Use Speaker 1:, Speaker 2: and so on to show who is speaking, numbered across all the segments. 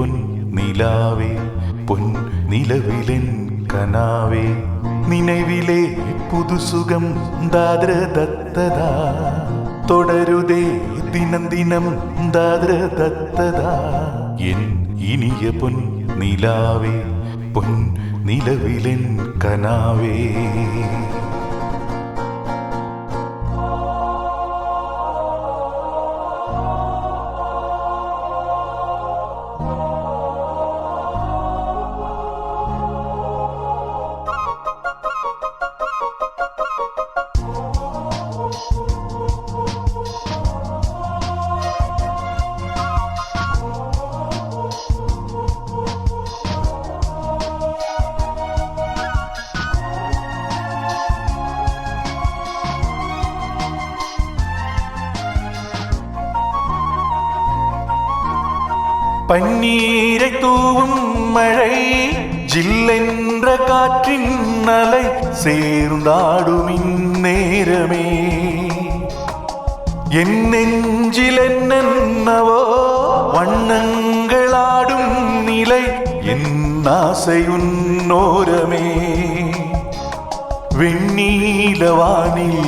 Speaker 1: നിലാവേ പൊൻ നിലവിലെൻ കനാവേ നിലവിലെ പുതുസുഖം ദാദ്ര ദത്തതാ തുടരുതേ ദിനം ദിനം ദാദ്ര ദത്തതാ എൻ ഇനിയ പൊൻ നിലാവേ പൊൻ നിലവിലെൻ കനാവേ. பன்னீரை தூவும் மழை ஜில்லென்ற காற்றின் அலை சேர்ந்தாடும் இந்நேரமே. என் நெஞ்சில் என்னென்னவோ வண்ணங்களாடும் நிலை என் ஆசையுன்னோரமே வெண்ணீலவானில்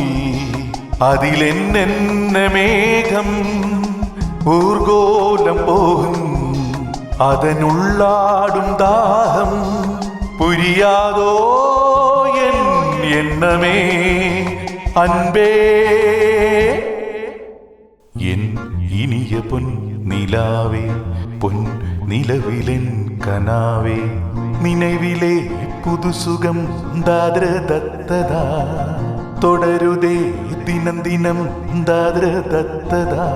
Speaker 1: அதில் என்னென்ன மேகம் ஊர்கோலம் போகும் അതനുള്ളാടും ദാഹം പുരിയാതോ എൻ എണ്ണമേ. അൻപേ. എൻ ഇനിയ പൊൻ നിലാവേ പൊൻ നിലവിലെൻ കനാവേ. നിലവിലെ പുതുസുഖം ദാദ്ര ദത്തതാ തുടരുതേ ദിനം ദിനം ദാദ്ര ദത്തതാ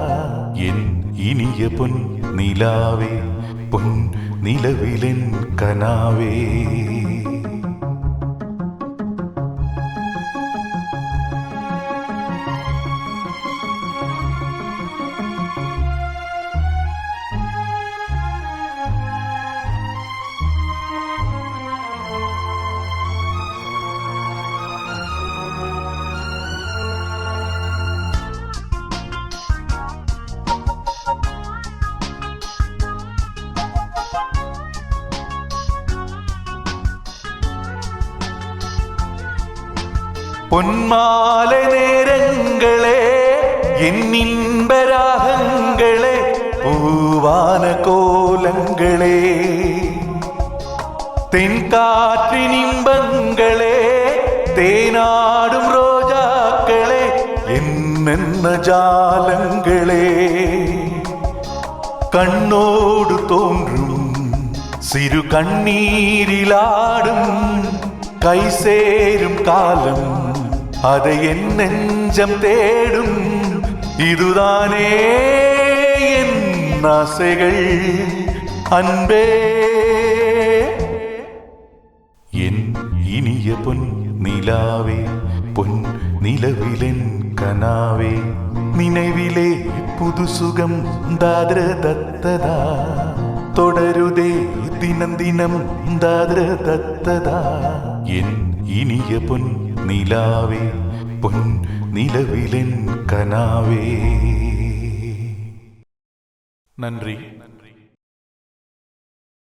Speaker 1: എൻ ഇനിയ പൊൻ നിലാവേ പൊൻ നിലവിലെൻ കനാവേ. பொன்மாலை நேரங்களே என்னின்பராகங்களே பூவான கோலங்களே. தென்காற்றின் இன்பங்களே தேனாடும் ரோஜாக்களே என்னென்ன ஜாலங்களே. கண்ணோடு தோன்றும் சிறு கண்ணீரிலாடும் கை சேரும் காலம் അത് എൻ തേടും ഇതുതാനേ എൻ ആശകൾ അൻപേ എൻ ഇനിയ പൊൻ നിലാവേ പൊൻ നിലവിലെൻ കനാവേ നിലവിലെ പുതുസുഖം ദാദ്ര ദത്തതാ തുടരുതേ ദിനം ദിനം ദാദ്ര ദത്തതാ എൻ ഇനിയ പൊൻ നിലാവേ പൊൻ നിലവിലൻ കനാവേ നന്ദി